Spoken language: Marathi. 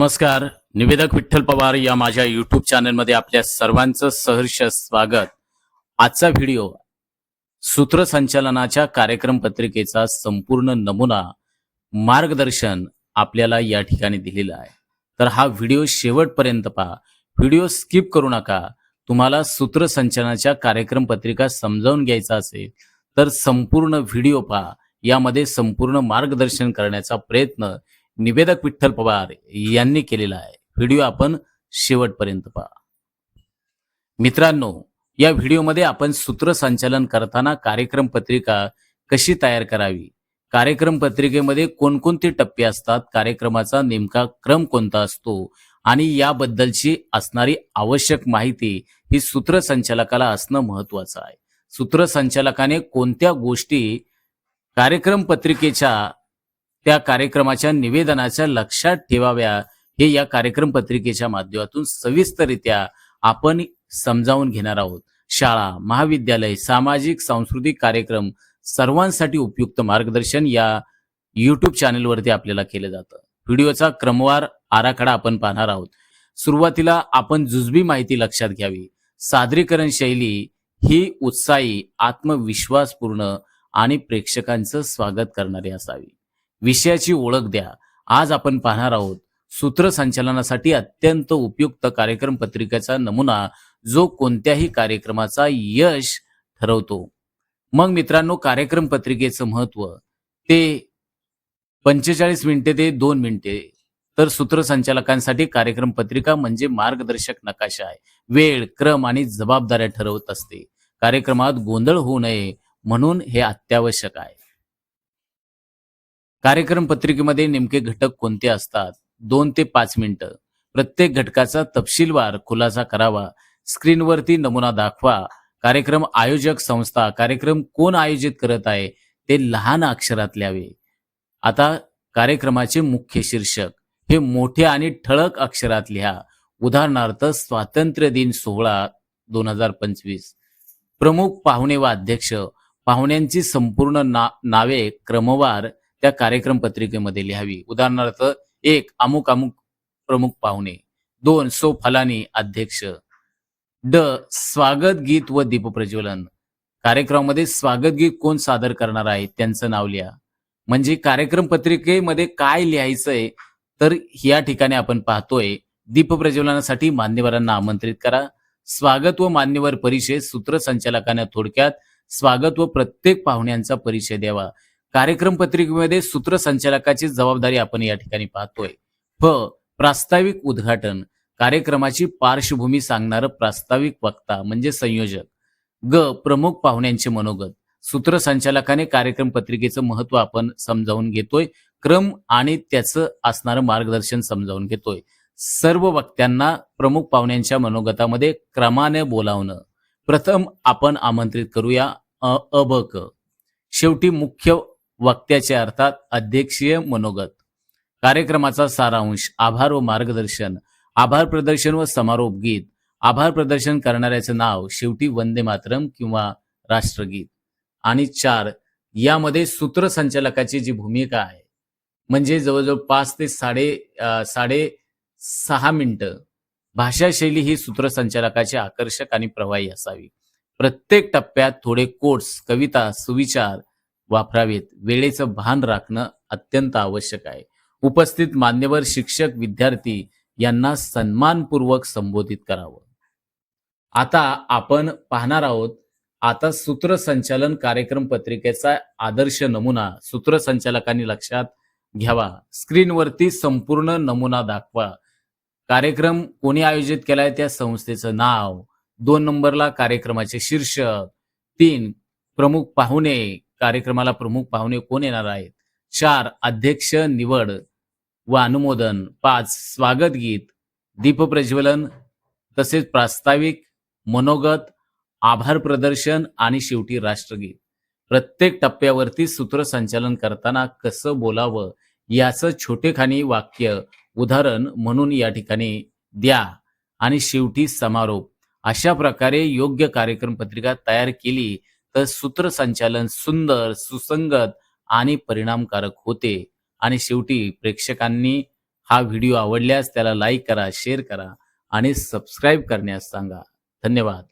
नमस्कार. निवेदक विठ्ठल पवार या माझ्या युट्यूब चॅनलमध्ये आपल्या सर्वांचं सहर्ष स्वागत. आजचा व्हिडिओ सूत्रसंचालनाच्या कार्यक्रम पत्रिकेचा संपूर्ण नमुना मार्गदर्शन आपल्याला या ठिकाणी दिलेला आहे. तर हा व्हिडिओ शेवटपर्यंत पहा. व्हिडिओ स्किप करू नका. तुम्हाला सूत्रसंचालनाच्या कार्यक्रम पत्रिका समजावून घ्यायचा असेल तर संपूर्ण व्हिडिओ पहा. यामध्ये संपूर्ण मार्गदर्शन करण्याचा प्रयत्न निवेदक विठ्ठल पवार यांनी केलेला आहे. व्हिडिओ आपण शेवटपर्यंत पहा. मित्रांनो या व्हिडिओमध्ये आपण सूत्रसंचालन करताना कार्यक्रम पत्रिका कशी तयार करावी? कार्यक्रम पत्रिकेमध्ये कोणकोणते टप्पे असतात? कार्यक्रमाचा नेमका क्रम कोणता असतो? आणि याबद्दलची असणारी आवश्यक माहिती ही सूत्रसंचालकाला असणं महत्वाचं आहे. सूत्रसंचालकाने कोणत्या गोष्टी कार्यक्रम पत्रिकेच्या त्या कार्यक्रमाच्या निवेदनाच्या लक्षात ठेवाव्या. हे या कार्यक्रम पत्रिकेच्या माध्यमातून सविस्तरित्या आपण समजावून घेणार आहोत. शाळा महाविद्यालय सामाजिक सांस्कृतिक कार्यक्रम सर्वांसाठी उपयुक्त मार्गदर्शन या युट्यूब चॅनेलवरती आपल्याला केलं जातं. व्हिडिओचा क्रमवार आराखडा आपण पाहणार आहोत. सुरुवातीला आपण जुजबी माहिती लक्षात घ्यावी. सादरीकरण शैली ही उत्साही आत्मविश्वासपूर्ण आणि प्रेक्षकांचं स्वागत करणारी असावी. विषयाची ओळख द्या. आज आपण पाहणार आहोत सूत्रसंचालनासाठी अत्यंत उपयुक्त कार्यक्रम पत्रिकेचा नमुना जो कोणत्याही कार्यक्रमाचा यश ठरवतो. मग मित्रांनो कार्यक्रम पत्रिकेचं महत्त्व ते पंचेचाळीस मिनिटे ते दोन मिनिटे. तर सूत्रसंचालकांसाठी कार्यक्रम पत्रिका म्हणजे मार्गदर्शक नकाशा आहे. वेळ क्रम आणि जबाबदाऱ्या ठरवत असते. कार्यक्रमात गोंधळ होऊ नये म्हणून हे अत्यावश्यक आहे. कार्यक्रम पत्रिकेमध्ये नेमके घटक कोणते असतात? दोन ते पाच मिनिटं. प्रत्येक घटकाचा तपशीलवार खुलासा करावा. स्क्रीनवरती नमुना दाखवा. कार्यक्रम आयोजक संस्था कार्यक्रम कोण आयोजित करत आहे ते लहान अक्षरात लिहावे. आता कार्यक्रमाचे मुख्य शीर्षक हे मोठे आणि ठळक अक्षरात लिहा. उदाहरणार्थ स्वातंत्र्य दिन सोहळा दोन हजार पंचवीस. प्रमुख पाहुणे व अध्यक्ष पाहुण्यांची संपूर्ण ना नावे क्रमवार त्या कार्यक्रम पत्रिकेमध्ये लिहावी. उदाहरणार्थ एक अमुक अमुक प्रमुख पाहुणे दोन सो फलानी अध्यक्ष ड स्वागत गीत व दीपप्रज्वलन कार्यक्रमामध्ये स्वागत गीत कोण सादर करणार आहे त्यांचं नाव लिहा. म्हणजे कार्यक्रम पत्रिकेमध्ये काय लिहायचंय तर या ठिकाणी आपण पाहतोय दीपप्रज्वलनासाठी मान्यवरांना आमंत्रित करा. स्वागत व मान्यवर परिषद सूत्रसंचालकांना थोडक्यात स्वागत व प्रत्येक पाहुण्यांचा परिचय द्यावा. कार्यक्रम पत्रिकेमध्ये सूत्रसंचालकाची जबाबदारी आपण या ठिकाणी पाहतोय. फ. प्रास्ताविक उद्घाटन. कार्यक्रमाची पार्श्वभूमी सांगणारं प्रास्ताविक वक्ता म्हणजे संयोजक. ग. प्रमुख पाहुण्यांचे मनोगत. सूत्रसंचालकाने कार्यक्रम पत्रिकेचं महत्त्व आपण समजावून घेतोय. क्रम आणि त्याचं असणारं मार्गदर्शन समजावून घेतोय. सर्व वक्त्यांना प्रमुख पाहुण्यांच्या मनोगतामध्ये क्रमाने बोलावणं. प्रथम आपण आमंत्रित करूया अ अबक क. शेवटी मुख्य वक्त्याचे अर्थात अध्यक्षीय मनोगत. कार्यक्रमाचा सारांश आभार व मार्गदर्शन आभार प्रदर्शन व समारोप गीत आभार प्रदर्शन करणाऱ्याचं नाव शेवटी वंदे मातरम किंवा राष्ट्रगीत. आणि चार यामध्ये सूत्रसंचालकाची जी भूमिका आहे म्हणजे जवळजवळ पाच ते साडे साडे सहा मिनिटं भाषाशैली ही सूत्रसंचालकाची आकर्षक आणि प्रवाही असावी. प्रत्येक टप्प्यात थोडे कोट्स कविता सुविचार वापरावेत. वेळेचं भान राखणं अत्यंत आवश्यक आहे. उपस्थित मान्यवर शिक्षक विद्यार्थी यांना सन्मानपूर्वक संबोधित करावं. आता आपण पाहणार आहोत आता सूत्रसंचालन कार्यक्रम पत्रिकेचा आदर्श नमुना सूत्रसंचालकांनी लक्षात घ्यावा. स्क्रीनवरती संपूर्ण नमुना दाखवा. कार्यक्रम कोणी आयोजित केलाय त्या संस्थेचं नाव दोन नंबरला कार्यक्रमाचे शीर्षक तीन प्रमुख पाहुणे कार्यक्रमाला प्रमुख पाहुणे कोण येणार आहेत? चार अध्यक्ष निवड व अनुमोदन. पाच स्वागत गीत. दीपप्रज्वलन तसेच प्रास्ताविक मनोगत आभार प्रदर्शन आणि शेवटी राष्ट्रगीत. प्रत्येक टप्प्यावरती सूत्रसंचालन करताना कसं बोलावं? याचं छोटेखानी वाक्य उदाहरण म्हणून या ठिकाणी द्या. आणि शेवटी समारोप. अशा प्रकारे योग्य कार्यक्रम पत्रिका तयार केली तर सूत्रसंचालन सुंदर सुसंगत आणि परिणामकारक होते. आणि शेवटी प्रेक्षकांनी हा व्हिडिओ आवडल्यास त्याला लाईक करा शेअर करा आणि सबस्क्राईब करण्यास सांगा. धन्यवाद.